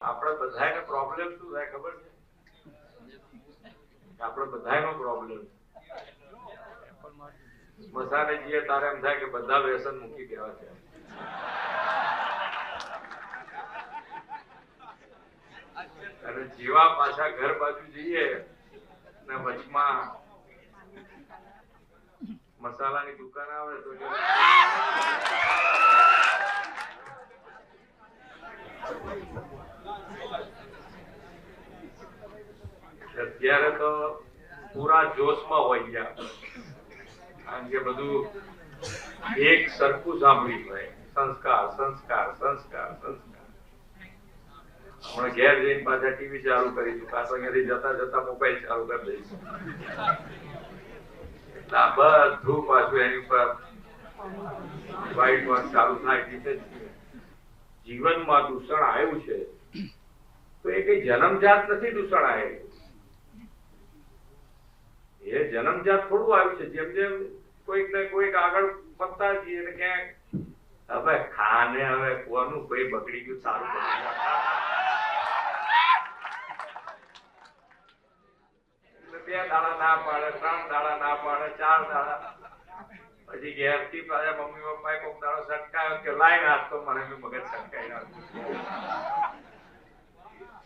આપણે બધાને પ્રોબ્લેમ શું થાય ખબર છે? આપણે બધાનો પ્રોબ્લેમ મસાને જઈએ તારે એમ થાય કે બધા વ્યસન મૂકી દેવા છે. અને જીવા પાછા ઘર બાજુ જઈએ ને વચમાં મસાલાની દુકાન આવે તો કે અત્યારે તો પૂરા જોશમાં હોય ગયા કારણ કે બધું એક સરખું સાંભળ્યું હોય. સંસ્કાર સંસ્કાર સંસ્કાર સંસ્કાર. હમણાં ઘેર જઈને પાછા ટીવી ચાલુ કરીશું પાછા અહીંયાથી જતા જતા મોબાઈલ ચાલુ કરી દઈશું. એટલે બધું પાછું એની ઉપર વાઈટ વાત ચાલુ થાય એટલે જીવનમાં દૂષણ આવ્યું છે. તો એ કઈ જન્મજાત નથી દૂષણ આવેલું. એ જન્મજાત થોડું આવ્યું છે. જેમ જેમ કોઈક ને કોઈક આગળ વધતા જઈએ એટલે ક્યાંક, હવે ખાને હવે કોનું કોઈ બગડી ગયું સારું બગડી બે દાડા ના પાડે, ત્રણ દાડા ના પાડે, ચાર દાડા. પછી ઘેરથી પાછા મમ્મી પપ્પાએ કોઈક દાડો સટકાયો કે લાઈન હાથ તો મને મગજ સટકાઈ નાખ્યું